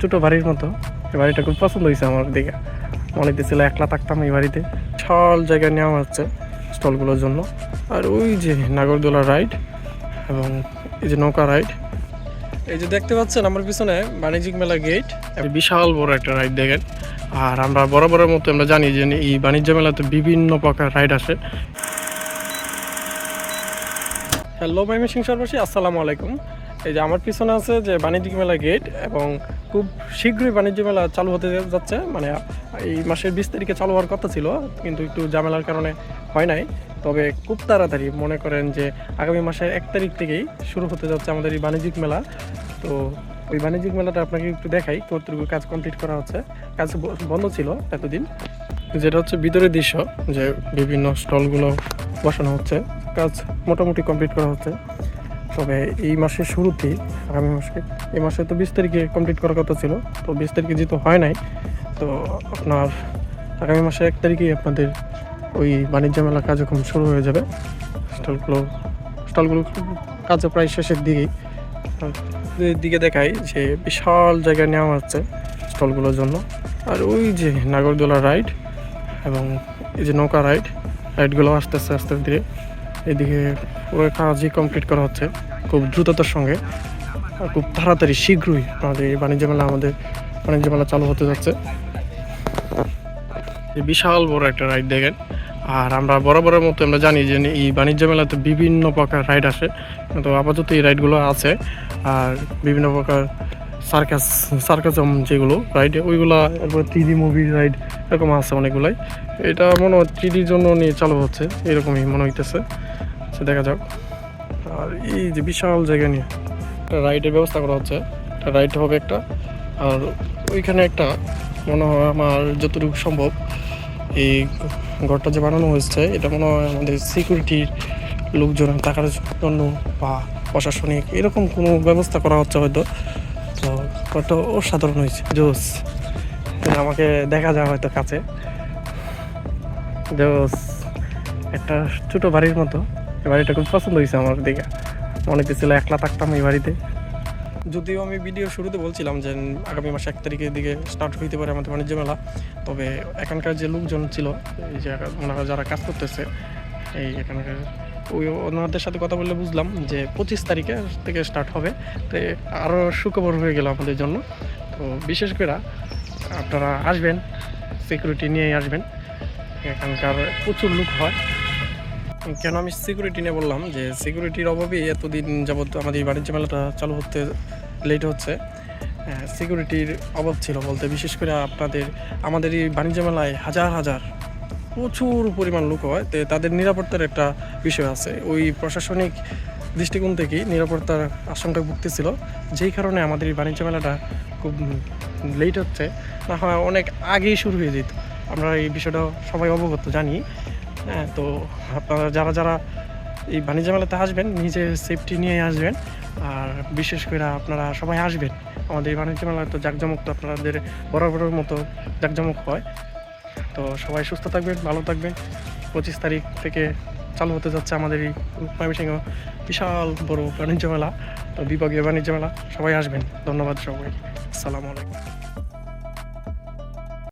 ছোট বাড়ির মতো। এই বাড়িটা খুব পছন্দ হয়েছে আমার দিকে। মনে হইতেছিল একলা থাকতাম এই বাড়িতে। সল জায়গায় নেওয়া হচ্ছে স্টলগুলোর জন্য। আর ওই যে নাগরদোলা রাইড এবং এই যে নৌকা রাইড। এই যে দেখতে পাচ্ছেন আমার পিছনে বাণিজ্যিক মেলা গেট। বিশাল বড় একটা রাইড দেখেন। আর আমরা বরাবরের মতো আমরা জানি যে এই বাণিজ্য মেলাতে বিভিন্ন প্রকার রাইড আসে। হ্যালো মাইমি সিং সর্বশী আসসালামু আলাইকুম। এই যে আমার পিছনে আছে যে বাণিজ্যিক মেলা গেট এবং খুব শীঘ্রই বাণিজ্য মেলা চালু হতে যাচ্ছে। মানে এই মাসের বিশ তারিখে চালু হওয়ার কথা ছিল, কিন্তু একটু ঝামেলার কারণে হয় নাই। তবে খুব তাড়াতাড়ি মনে করেন যে আগামী মাসের এক তারিখ থেকেই শুরু হতে যাচ্ছে আমাদের এই বাণিজ্যিক মেলা। তো ওই বাণিজ্যিক মেলাটা আপনাকে একটু দেখাই, কতটুকু কাজ কমপ্লিট করা হচ্ছে। কাজ বন্ধ ছিল এতদিন। যেটা হচ্ছে ভিতরের দৃশ্য, যে বিভিন্ন স্টলগুলো বসানো হচ্ছে। কাজ মোটামুটি কমপ্লিট করা হচ্ছে। তবে এই মাসের শুরুতেই, আগামী মাসে, এই মাসে তো বিশ তারিখে কমপ্লিট করার কথা ছিল, তো বিশ তারিখে যেহেতু হয় নাই, তো আপনার আগামী মাসে এক তারিখেই আপনাদের ওই বাণিজ্য মেলা কার্যক্রম শুরু হয়ে যাবে। স্টলগুলো স্টলগুলো কাজ প্রায় শেষের দিকেই। দিকে দেখাই, যে বিশাল জায়গায় নেওয়া হচ্ছে স্টলগুলোর জন্য। আর ওই যে নাগরদোলা রাইড এবং এই যে নৌকা রাইড রাইডগুলো আসতেছে আস্তে ধীরে। এদিকে পুরো কাজই কমপ্লিট করা হচ্ছে, খুব দ্রুততার সঙ্গে। খুব তাড়াতাড়ি শীঘ্রই আমাদের এই বাণিজ্য মেলা আমাদের বাণিজ্য মেলা চালু হতে যাচ্ছে। বিশাল বড় একটা রাইড দেখেন। আর আমরা বরাবরের মতো আমরা জানি যে এই বাণিজ্য মেলাতে বিভিন্ন প্রকার রাইড আসে। তো আপাতত এই রাইডগুলো আছে। আর বিভিন্ন প্রকার সার্কাস সার্কাসম যেগুলো রাইড ওইগুলো এরপর থ্রি মুভি রাইড এরকম আছে অনেকগুলাই। এটা মনে হয় থ্রিডির জন্য নিয়ে চালু হচ্ছে, এরকমই মনে হইতেছে। সে দেখা যাক। আর এই যে বিশাল জায়গা নিয়ে একটা রাইডের ব্যবস্থা করা হচ্ছে। একটা রাইড হবে একটা। আর ওইখানে একটা মনে হয় আমার যতটুকু সম্ভব এই ঘরটা যে বানানো হয়েছে, এটা মনে হয় আমাদের সিকিউরিটির লোকজন থাকার জন্য বা প্রশাসনিক এরকম কোনো ব্যবস্থা করা হচ্ছে হয়তো। তো ঘরটা অসাধারণ হয়েছে। জোস। আমাকে দেখা যায় হয়তো কাছে। জোস। একটা ছোটো বাড়ির মতো। এই বাড়িটা খুব পছন্দ হয়েছে আমার দিকে। মনে হচ্ছিল একলা থাকতাম এই বাড়িতে। যদিও আমি ভিডিও শুরুতে বলছিলাম যে আগামী মাসে এক তারিখের দিকে স্টার্ট হইতে পারে আমাদের বাণিজ্য মেলা। তবে এখানকার যে লোকজন ছিল, এই যে ওনারা যারা কাজ করতেছে, এই এখানকার ওই ওনাদের সাথে কথা বললে বুঝলাম যে পঁচিশ তারিখে থেকে স্টার্ট হবে। তো আরও সুখবর হয়ে গেল আমাদের জন্য। তো বিশেষ করে আপনারা আসবেন সিকিউরিটি নিয়েই আসবেন। এখানকার প্রচুর লোক হয়। কেন আমি সিকিউরিটি নিয়ে বললাম যে সিকিউরিটির অভাবেই এতদিন যাবত আমাদের বাণিজ্য মেলাটা চালু হতে লেট হচ্ছে। সিকিউরিটির অভাব ছিল বলতে, বিশেষ করে আপনাদের, আমাদের এই বাণিজ্য মেলায় হাজার হাজার, প্রচুর পরিমাণ লোক হয়, তো তাদের নিরাপত্তার একটা বিষয় আছে। ওই প্রশাসনিক দৃষ্টিকোণ থেকেই নিরাপত্তার আশঙ্কায় ভুগতেছিল, যেই কারণে আমাদের এই বাণিজ্য মেলাটা খুব লেট হচ্ছে। না হয় অনেক আগেই শুরু হয়ে যেত। আমরা এই বিষয়টা সবাই অবগত জানি। হ্যাঁ তো আপনারা যারা যারা এই বাণিজ্য মেলাতে আসবেন নিজের সেফটি নিয়ে আসবেন। আর বিশেষ করে আপনারা সবাই আসবেন। আমাদের এই বাণিজ্য মেলা তো জাঁকজমক তো আপনাদের বরাবরের মতো জাঁকজমক হয়। তো সবাই সুস্থ থাকবেন, ভালো থাকবেন। পঁচিশ তারিখ থেকে চালু হতে যাচ্ছে আমাদের এই ময়মনসিংহ বিশাল বড় বাণিজ্য মেলা, তো বিভাগীয় বাণিজ্য মেলা। সবাই আসবেন। ধন্যবাদ সবাই আসসালামু আলাইকুম।